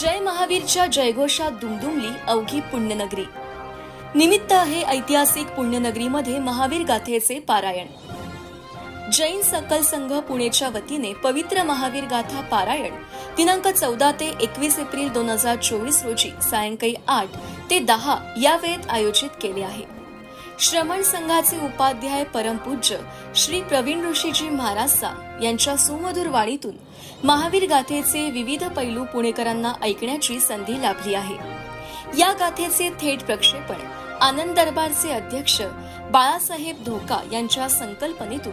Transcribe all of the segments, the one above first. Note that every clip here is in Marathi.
जय महावीरच्या जयघोषात दुमदुमली अवघी पुण्यनगरी. निमित्त आहे ऐतिहासिक पुण्यनगरीमध्ये महावीर गाथेचे पारायण. जैन सकल संघ पुणेच्या वतीने पवित्र महावीर गाथा पारायण दिनांक चौदा ते एकवीस एप्रिल दोन हजार चोवीस रोजी सायंकाळी आठ ते दहा या वेळेत आयोजित केले आहे. श्रमण संघाचे उपाध्याय परमपूज्य श्री प्रवीण ऋषीजी महाराजसा यांच्या सुमधुर वाणीतून महावीर गाथेचे विविध पैलू पुणेकरांना ऐकण्याची संधी लाभली आहे. या गाथेचे थेट प्रक्षेपण आनंद दरबारचे अध्यक्ष बाळासाहेब धोका यांच्या संकल्पनेतून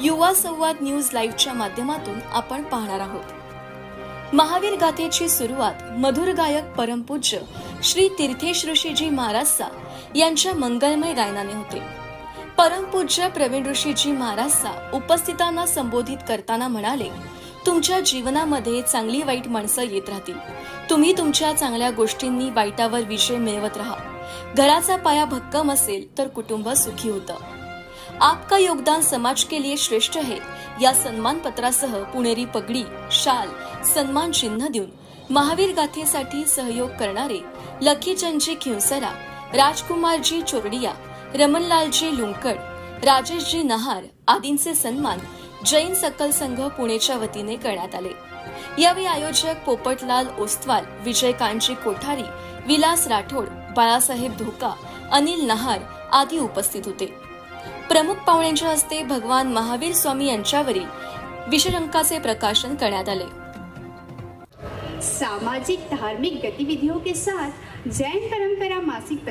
युवा संवाद न्यूज लाईव्हच्या माध्यमातून आपण पाहणार आहोत. महावीर गाथेची सुरुवात मधुर गायक परमपूज्य श्री तीर्थेश ऋषीजी महाराजसा यांच्या मंगलमय गायनाने होते. परमपूज्य प्रवीण ऋषीजी महाराजसा उपस्थितांना संबोधित करताना म्हणाले तुमच्या जीवनामध्ये चांगली वाईट माणसं येत राहतील. तुम्ही तुमच्या चांगल्या गोष्टींनी वाईटावर विजय मिळवत राहा. घराचा पाया भक्कम असेल तर कुटुंब सुखी होतं. आपका योगदान समाज के लिए श्रेष्ठ है. या सन्मान पत्रासह पुणेरी पगडी शाल सन्मान चिन्ह देऊन महावीर गाथेसाठी सहयोग करणारे लखीचंदजी खिवसरा राजकुमारजी चोरडिया रमणलालजी लुंकड राजेशजी नहार आदींचे सन्मान जैन सकल संघ पुणेच्या वतीने करण्यात आले. यावेळी आयोजक पोपटलाल ओस्तवाल विजयकांतजी कोठारी विलास राठोड बाळासाहेब धोका अनिल नहार आदी उपस्थित होते. प्रमुख पाहुण्यांच्या हस्ते भगवान महावीर स्वामी यांच्यावरील विषयंकाचे प्रकाशन करण्यात आले. सामाजिक धार्मिक गतिविधियों के साथ जैन परंपरा मासिक